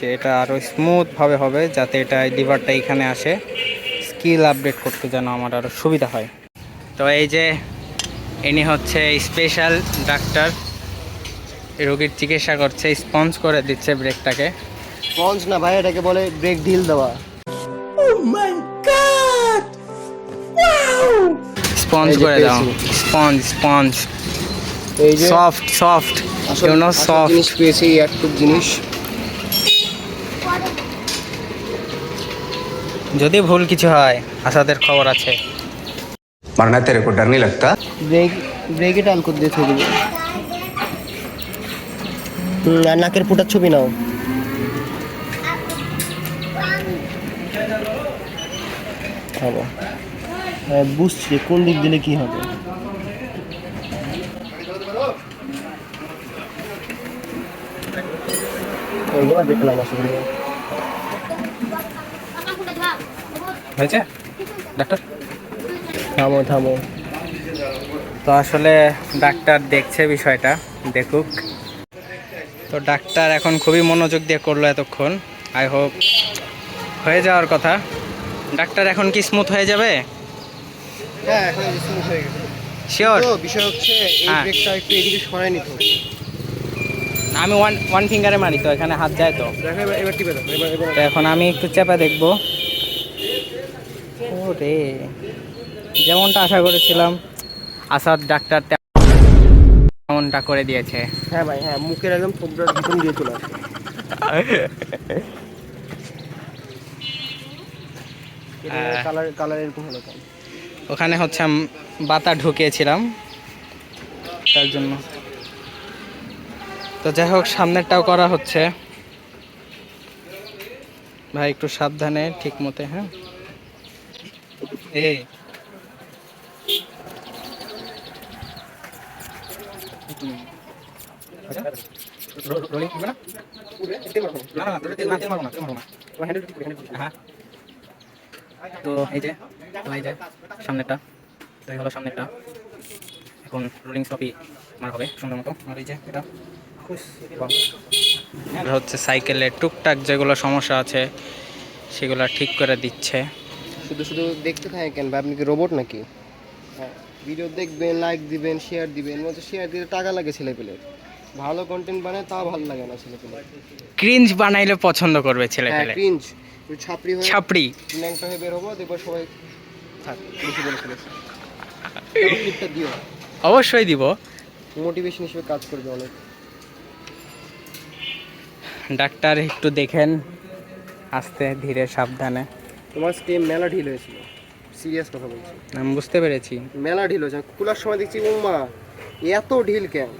যে এটা আরও স্মুথভাবে হবে যাতে এটা লিভারটা এখানে আসে। স্কিল আপডেট করতে যেন আমার আরও সুবিধা হয়। তো এই যে ইনি হচ্ছে স্পেশাল ডাক্তার রোগীর চিকিৎসা করছে স্পঞ্জ করে দিচ্ছে ব্রেকটাকে। স্পঞ্জ না ভাই এটাকে বলে ব্রেক ঢিল দেওয়া। স্পঞ্জ করে দাও। স্পঞ্জ স্পঞ্জ এই যে সফট সফট আসল ইউ নো সফট জিনিস পেয়েছি জিনিস। যদি ভুল কিছু হয় আসাদের খবর আছে मरना तेरे को डर नहीं लगता ব্রেক ব্রেকে টাল করে দিয়ে থয়ে দিবি হুম, আর নাকের ফুটার ছবি নাও হবো হ্যাঁ বুঝছি কোন দিক দিলে কি হবে ওইগুলো দেখলাম আসলে হয়েছে? ডাক্তার? থামো থামো। তো আসলে ডাক্তার দেখছে বিষয়টা দেখুক। তো ডাক্তার এখন খুবই মনোযোগ দিয়ে করল এতক্ষণ। আই হোপ হয়ে যাওয়ার কথা। ডাক্তার এখন কি স্মুথ হয়ে যাবে? হ্যাঁ এখন স্মুথ হয়ে গেছে। শিওর বিষয় হচ্ছে এই হ্যাঁ। ব্রেকটা একটু এদিকে সরাই নিতে হবে আমি ওয়ান ওয়ান ফিঙ্গারে মারি তো এখানে হাত যায় এবার টিপে তো এখন আমি একটু চেপে দেখব। ও রে। যেমনটা আশা করেছিলাম আসাদ ডাক্তার তেমনটা করে দিয়েছে। হ্যাঁ ভাই হ্যাঁ মুখের একদম থোবড়ার ভিতর দিয়ে চলে আসে। কালার কালার এরকম হলো ওখানে হচ্ছে বাতা ঢুকিয়েছিলাম তার জন্য। তো যাই হোক সামনেরটাও করা হচ্ছে। ভাই একটু সাবধানে ঠিক মতে হ্যাঁ? না? হ্যাঁ। তো এই যে, তো এই যে তো এই হলো এখন রোলিং স্টপই মার হবে, সুন্দর মতো। আর এই যে, এটা। হচ্ছে সাইকেলের টুকটাক যেগুলো সমস্যা আছে, সেগুলো ঠিক করে দিচ্ছে। শুধু শুধু দেখতে থাকে কেন ভাই আপনি কি রোবট নাকি? হ্যাঁ ভিডিও দেখবেন লাইক দিবেন শেয়ার দিবেন মতো শেয়ার দিলে টাকা লাগে ছেলে পেলে ভালো কন্টেন্ট বানায় তাও ভালো লাগে না ছেলে পেলে ক্রিঞ্জ বানাইলে পছন্দ করবে ছেলে হ্যাঁ পেলে। ক্রিঞ্জ ছাপড়ি হয়ে ছাপড়ি। ন্যাংটা হয়ে বের হব দেখব সবাই থাক বেশি বলে ফেলেছে। দিও। অবশ্যই দিব। মোটিভেশন হিসেবে কাজ করবে অনেক। ডাক্তার একটু দেখেন আস্তে ধীরে সাবধানে। তোমার স্টেম মেলা ঢিল হয়েছিল। সিরিয়াস কথা বলছি। আমি বুঝতে পেরেছি। মেলা ঢিল হয়েছে। খোলার সময় দেখছি উম্মা এত ঢিল কেন?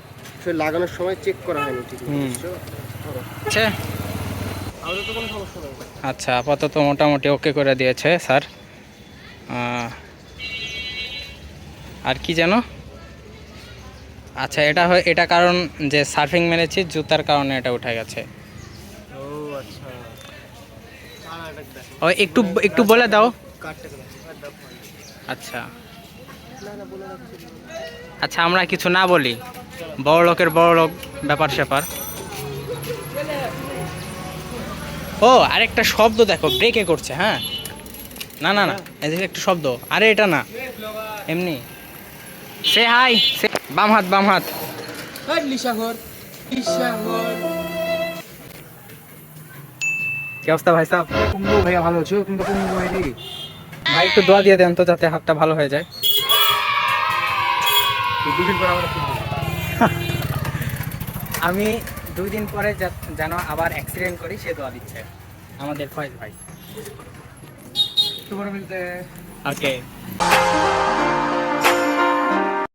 সে লাগানোর সময় চেক করা হয়নি ঠিক। আচ্ছা তো কোনো সমস্যা নেই। আচ্ছা আপাতত মোটামুটি ওকে করে দিয়েছে স্যার। আর কি যেন? আচ্ছা এটা এটা কারণ যে সার্ফিং মেরেছি জুতার কারণে এটা উঠে গেছে ও আচ্ছা ও একটু একটু বলে দাও। আচ্ছা। আচ্ছা আমরা কিছু না বলি। বড় লোকের বড় লোক, ব্যাপার স্যাপার। ও, আরেকটা শব্দ দেখো ব্রেকে করছে হ্যাঁ? না না না এদিকে একটা শব্দ। আরে, এটা না। এমনি। সে হাই সে বাম হাত বাম হাত। কি অবস্থা ভাই সাহেব কুম্বু ভাইয়া ভালো আছো? তুমি তো কুম্বু ভাই রে ভাই একটু দোয়া দিয়ে দেন তো যাতে হাতটা ভালো হয়ে যায়। আমি দুই দিন পরে যেন আবার অ্যাক্সিডেন্ট করি সে দোয়া দিচ্ছে আমাদের ফয়েজ ভাই। ওকে